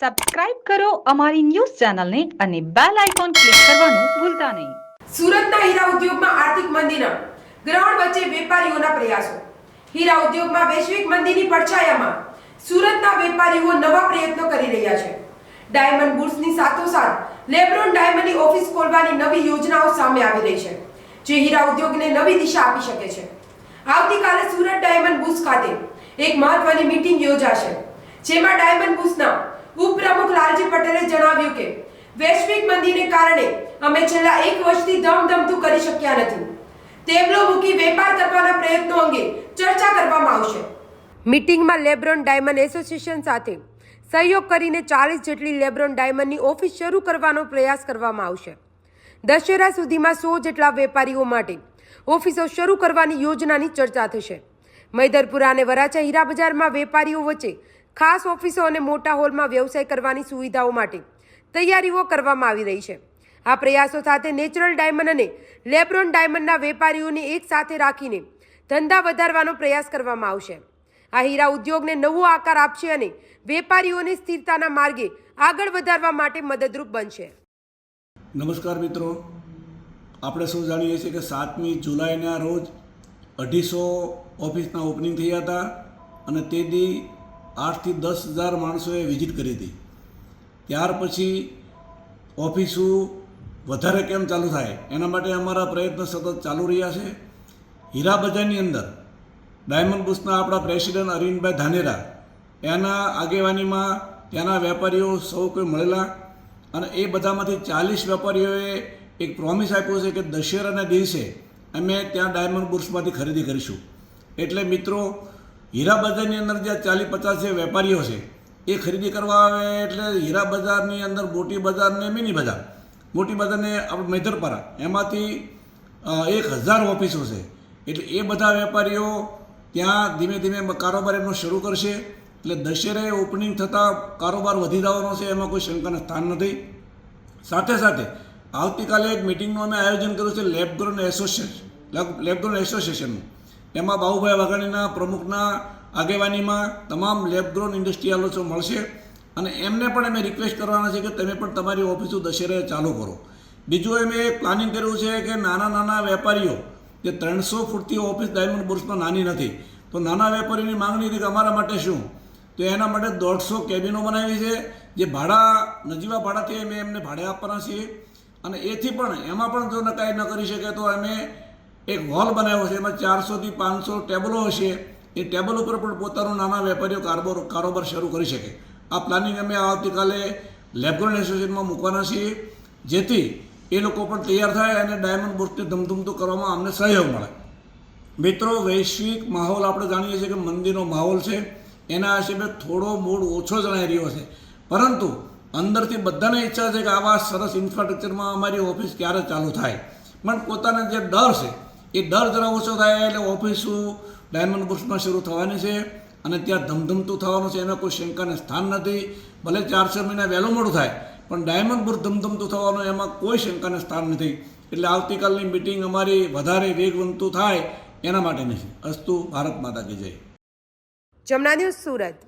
Subscribe કરો અમારી news ચેનલને અને બેલ આઇકોન ક્લિક કરવાનું ભૂલતા નહીં. સુરતના હીરા ઉદ્યોગમાં આર્થિક મંદીના ગ્રહણ વચ્ચે વેપારીઓના પ્રયાસો. હીરા ઉદ્યોગમાં વૈશ્વિક મંદીની પડછાયામાં સુરતના વેપારીઓ નવા પ્રયત્નો કરી રહ્યા છે. ડાયમંડ બુટ્સની સાથોસાથ લેબ્રોન ડાયમંડની ઓફિસ ખોલવાની નવી યોજનાઓ સામે આવી રહી છે, જે હીરા ઉદ્યોગને નવી દિશા આપી શકે છે. આવતીકાલે સુરત ડાયમંડ બુટ્સ ખાતે એક મહત્વની મીટિંગ યોજાશે, જેમાં ડાયમંડ બુટ્સના ઉપપ્રમુખ લાલજી પટેલે જણાવ્યું કે, વૈશ્વિક મંદીને કારણે અમે છેલ્લા એક વર્ષથી ધમધમતું કરી શક્યા નથી. તેમનો મૂકી વેપાર કરવાના પ્રયત્નો અંગે ચર્ચા કરવામાં આવશે. મીટિંગમાં લેબ્રોન ડાયમંડ એસોસિએશન સાથે સહયોગ કરીને ચાલીસ જેટલી લેબ્રોન ડાયમંડની ઓફિસ શરૂ કરવાનો પ્રયાસ કરવામાં આવશે. દશેરા સુધીમાં સો જેટલા વેપારીઓ માટે ઓફિસો શરૂ કરવાની યોજનાની ચર્ચા થશે. મૈદરપુરા અને વરાછા હીરા બજારમાં વેપારીઓ વચ્ચે ખાસ ઓફિસો અને મોટા હોલમાં વ્યવસાય કરવાની સુવિધાઓ માટે તૈયારીઓ કરવામાં આવી રહી છે. આ પ્રયાસો સાથે નેચરલ ડાયમંડ અને લેબ્રોન ડાયમંડના વેપારીઓને એક સાથે રાખીને ધંધા વધારવાનો પ્રયાસ કરવામાં આવશે. આ હીરા ઉદ્યોગને નવો આકાર આપશે અને વેપારીઓને સ્થિરતાના માર્ગે આગળ વધારવા માટે મદદરૂપ બનશે. નમસ્કાર મિત્રો. આપણે સૌ જાણીએ છીએ કે સાતમી જુલાઈના રોજ અઢીસો ઓફિસના ઓપનિંગ થયા હતા અને તે દી આઠથી દસ હજાર માણસોએ વિઝિટ કરી હતી. ત્યાર પછી ઓફિસો વધારે કેમ ચાલુ થાય? એના માટે અમારા પ્રયત્ન સતત ચાલુ રહ્યા છે. હીરા બજારની અંદર ડાયમંડ બુસના આપણા પ્રેસિડેન્ટ અરવિંદભાઈ ધાનેરા, એના આગેવાનીમાં ત્યાંના વેપારીઓ સૌ કોઈ મળેલા અને એ બધામાંથી ચાલીસ વેપારીઓએ એક પ્રોમિસ આપ્યો છે કે દશેરાના દિવસે અમે ત્યાં ડાયમંડ બુર્સમાંથી ખરીદી કરીશું. એટલે મિત્રો હીરા બજારની અંદર જે ચાલીસ પચાસ જે વેપારીઓ છે, એ ખરીદી કરવા આવે એટલે હીરા બજારની અંદર મોટી બજાર ને મિની બજાર. મોટી બજારને આપણે મેધરપરા, એમાંથી એક હજાર ઓફિસો છે. એટલે એ બધા વેપારીઓ ત્યાં ધીમે ધીમે કારોબાર એમનો શરૂ કરશે. એટલે દશેરે ઓપનિંગ થતાં કારોબાર વધી જવાનો છે, એમાં કોઈ શંકાનું સ્થાન નથી. સાથે સાથે આવતીકાલે એક મિટિંગનું અમે આયોજન કર્યું છે, લેબગ્રોન એસોસિએશન લેબગ્રોન એસોસિએશનનું. એમાં બાહુભાઈ વાઘાણીના પ્રમુખના આગેવાનીમાં તમામ લેબગ્રોન ઇન્ડસ્ટ્રીયાલો મળશે અને એમને પણ અમે રિક્વેસ્ટ કરવાના છે કે તમે પણ તમારી ઓફિસો દશેરે ચાલુ કરો. બીજું અમે એક પ્લાનિંગ કર્યું છે કે નાના નાના વેપારીઓ, જે ત્રણસો ફૂટથી ઓફિસ ડાયમંડ બુર્સમાં નાની નથી, તો નાના વેપારીની માંગણી હતી કે અમારા માટે શું? તો એના માટે દોઢસો કેબિનો બનાવી છે, જે ભાડા, નજીવા ભાડાથી અમે એમને ભાડે આપવાના છીએ. અને એથી પણ એમાં પણ જો નકાઈ ન કરી શકે તો અમે એક હોલ બનાવ્યો છે, એમાં ચારસોથી પાંચસો ટેબલો હશે. એ ટેબલ ઉપર પણ પોતાનો નાના વેપારીઓ કારોબાર કારોબાર શરૂ કરી શકે. આ પ્લાનિંગ અમે આવતીકાલે લેબગ્રોન એસોસિએશનમાં મૂકવાના છીએ. જેથી એ લોકો પણ તૈયાર થાય અને ડાયમંડ બુર્સને ધમધમતું કરવામાં અમને સહયોગ મળે. મિત્રો, વૈશ્વિક માહોલ આપણે જાણીએ છીએ કે મંદિરનો માહોલ છે. એના હિસાબે થોડો મૂડ ઓછો જણાઈ રહ્યો છે. પરંતુ અંદરથી બધાને ઈચ્છા છે કે આવા સરસ ઇન્ફ્રાસ્ટ્રક્ચરમાં અમારી ઓફિસ ક્યારે ચાલુ થાય. પણ પોતાને જે ડર છે એ ડર જરા ઓછો થાય એટલે ઓફિસો ડાયમંડ બુર્સમાં શરૂ થવાની છે અને ત્યાં ધમધમતું થવાનું છે, એમાં કોઈ શંકાને સ્થાન નથી. ભલે ચાર છ મહિના વહેલું મોડું થાય, પણ ડાયમંડ બુર્સ ધમધમતું થવાનું, એમાં કોઈ શંકાને સ્થાન નથી. એટલે આવતીકાલની મિટિંગ અમારી વધારે વેગવંતું થાય એના માટે નથી અસ્તુ, ભારત માતા કી જય. જમના સુરત.